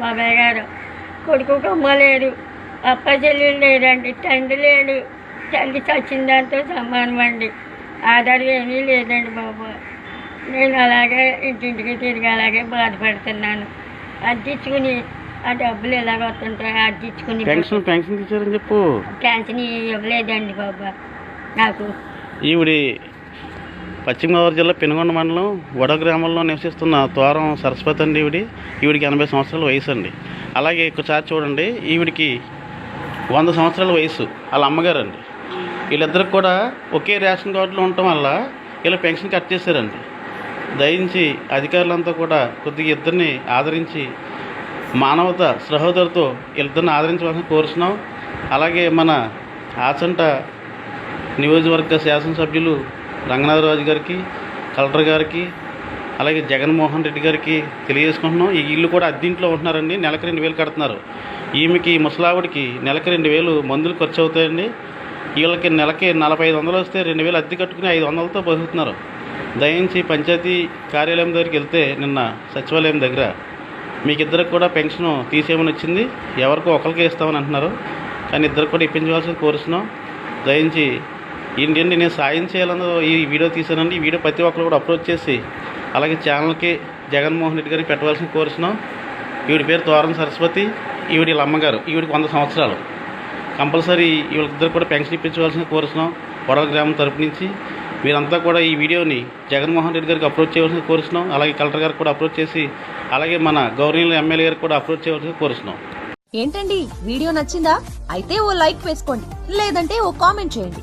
బాబాయ్ గారు. కొడుకు కొమ్మ లేడు. అప్ప చెల్లెలు లేదండి తండ్రి లేడు. తండ్రి చచ్చిన దాంతో సమానం అండి. ఆధార్ ఏమీ లేదండి బాబు. నేను అలాగే ఇంటింటికి తిరిగి అలాగే బాధపడుతున్నాను. అద్దెచ్చుకుని ఆ డబ్బులు ఎలాగ వస్తుంటాయి అద్దెచ్చుకుని పెన్షన్ పెన్షన్ చెప్పు. క్యాన్సర్ ఇవ్వలేదండి బాబా. నాకు ఈవిడి పశ్చిమ గోదావరి జిల్లా పెనుగొండ మండలం వడ గ్రామంలో నివసిస్తున్న తోరం సరస్వతి అండి ఈవిడి. ఈవిడికి ఎనభై సంవత్సరాల వయసు అండి. అలాగే ఒకసారి చూడండి. ఈవిడికి వంద సంవత్సరాల వయసు. వాళ్ళ అమ్మగారు అండి వీళ్ళిద్దరికి కూడా ఒకే రేషన్ కార్డులో ఉండటం వల్ల వీళ్ళ పెన్షన్ కట్ చేశారండి. దయించి అధికారులంతా కూడా కొద్దిగా ఇద్దరిని ఆదరించి మానవత సహోదరుతో వీళ్ళిద్దరిని ఆదరించవలసిన కోరుతున్నాం అలాగే మన ఆచంట నియోజకవర్గ శాసనసభ్యులు రంగనాథరాజు గారికి కలెక్టర్ గారికి అలాగే జగన్మోహన్ రెడ్డి గారికి తెలియజేసుకుంటున్నాం. ఈ ఇల్లు కూడా అద్దీంట్లో ఉంటున్నారండి. నెలకు రెండు వేలు కడుతున్నారు. ఈమెకి ముసలావిడికి నెలకు రెండు వేలు మందులు ఖర్చు అవుతాయండి. వీళ్ళకి నెలకి నలభై ఐదు వందలు వస్తే రెండు వేలు అద్దె కట్టుకుని ఐదు వందలతో బతుకుతున్నారు. దయించి పంచాయతీ కార్యాలయం దగ్గరికి వెళ్తే నిన్న సచివాలయం దగ్గర మీకు ఇద్దరికి కూడా పెన్షన్ తీసేయమని వచ్చింది. ఎవరికో ఒకరికి ఇస్తామని అంటున్నారు. కానీ ఇద్దరికి కూడా ఇప్పించవలసింది కోరుస్తున్నాం. దయించి ఏంటంటే నేను సాయం చేయాలని ఈ వీడియో తీసానండి ఈ వీడియో ప్రతి ఒక్కరు కూడా అప్లోడ్ చేసి అలాగే ఛానల్కి జగన్మోహన్ రెడ్డి గారికి పెట్టవలసిన కోరుతున్నాం ఈవిడ పేరు తోరం సరస్వతి ఈవిడ వీళ్ళ అమ్మగారు ఈవిడికి వంద సంవత్సరాలు. కంపల్సరీ వీళ్ళిద్దరు కూడా పెన్షన్ ఇప్పించవలసిన కోరుతున్నాం వడల గ్రామం తరపు నుంచి మీరంతా కూడా ఈ వీడియోని జగన్మోహన్ రెడ్డి గారికి అప్రోచ్ చేయవలసిన కోరుతున్నాం అలాగే కలెక్టర్ గారికి కూడా అప్రోచ్ చేసి అలాగే మన గవర్నర్ ఎమ్మెల్యే గారికి కూడా అప్రోచ్ చేయవలసిన కోరుతున్నాం ఏంటండి? వీడియో నచ్చిందా? అయితే ఓ లైక్ వేసుకోండి. లేదంటే ఓ కామెంట్ చేయండి.